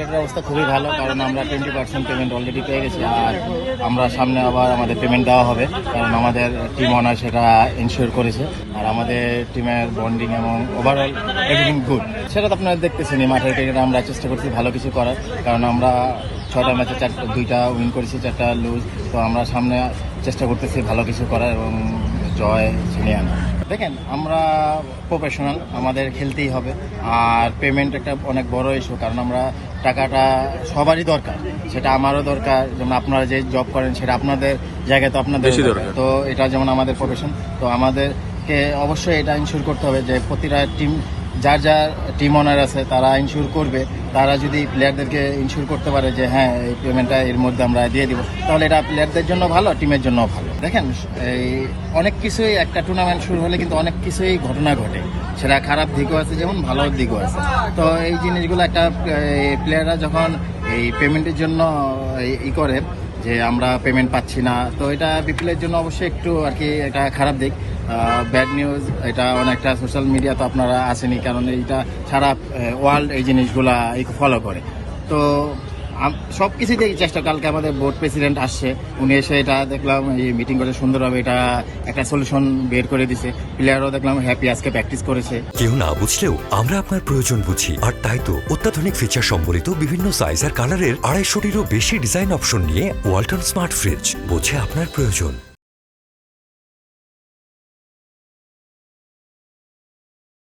টিকিটের অবস্থা খুবই ভালো, কারণ আমরা টোয়েন্টি পার্সেন্ট পেমেন্ট অলরেডি পেয়ে গেছি। আর আমরা সামনে আবার আমাদের পেমেন্ট দেওয়া হবে, কারণ আমাদের টিম অনার সেটা ইনশিওর করেছে। আর আমাদের টিমের বন্ডিং এবং ওভারঅল এভরিথিং গুড সেটা তো আপনারা দেখতেছেন, এই মাঠের ক্রিকেটে আমরা চেষ্টা করছি ভালো কিছু করার, কারণ আমরা ছটা ম্যাচে চার, দুইটা উইন করেছি, চারটা লুজ তো আমরা সামনে চেষ্টা করতেছি ভালো কিছু করার এবং জয় ছিনিয়ে আনা দেখেন আমরা প্রফেশনাল আমাদের খেলতেই হবে। আর পেমেন্ট একটা অনেক বড় ইস্যু কারণ আমরা টাকাটা সবারই দরকার। সেটা আমারও দরকার যেমন আপনারা যে জব করেন সেটা আপনাদের জায়গায় তো আপনাদের তো এটা যেমন আমাদের প্রফেশন তো আমাদেরকে অবশ্যই এটা ইনশিওর করতে হবে যে প্রতিটা টিম যার যার টিম ওনার আছে, তারা ইনশিওর করবে। তারা যদি প্লেয়ারদেরকে ইনশিওর করতে পারে যে হ্যাঁ এই পেমেন্টটা এর মধ্যে আমরা দিয়ে দিব, তাহলে এটা প্লেয়ারদের জন্য ভালো টিমের জন্য ভালো। দেখেন, এই অনেক কিছুই একটা টুর্নামেন্ট শুরু হলে কিন্তু অনেক কিছুই ঘটনা ঘটে। সেটা খারাপ দিকও আছে, যেমন ভালো দিকও আছে। তো এই জিনিসগুলো একটা প্লেয়াররা যখন এই পেমেন্টের জন্য ই করে যে আমরা পেমেন্ট পাচ্ছি না। তো এটা বিপিএলের জন্য অবশ্যই একটু আর কি এটা খারাপ দিক। ব্যাড নিউজ এটা অনেকটা সোশ্যাল মিডিয়া তো আপনারা আসেনি, কারণ এইটা সারা ওয়ার্ল্ড এই জিনিসগুলা ফলো করে। তো সব কিছুতেই চেষ্টা। কালকে আমাদের বোর্ড প্রেসিডেন্ট আসছে। উনি এসে এটা দেখলাম, এই মিটিং করে সুন্দরভাবে এটা একটা সলিউশন বের করে দিছে। প্লেয়ারও দেখলাম হ্যাপি আজকে প্র্যাকটিস করেছে। কেউ না বুঝলেও আমরা আপনার প্রয়োজন বুঝি। আর তাই তো অত্যাধুনিক ফিচার সম্বলিত বিভিন্ন সাইজ আর কালারের আড়াইশোটিরও বেশি ডিজাইন অপশন নিয়ে ওয়ালটন স্মার্ট ফ্রিজ বোঝে আপনার প্রয়োজন।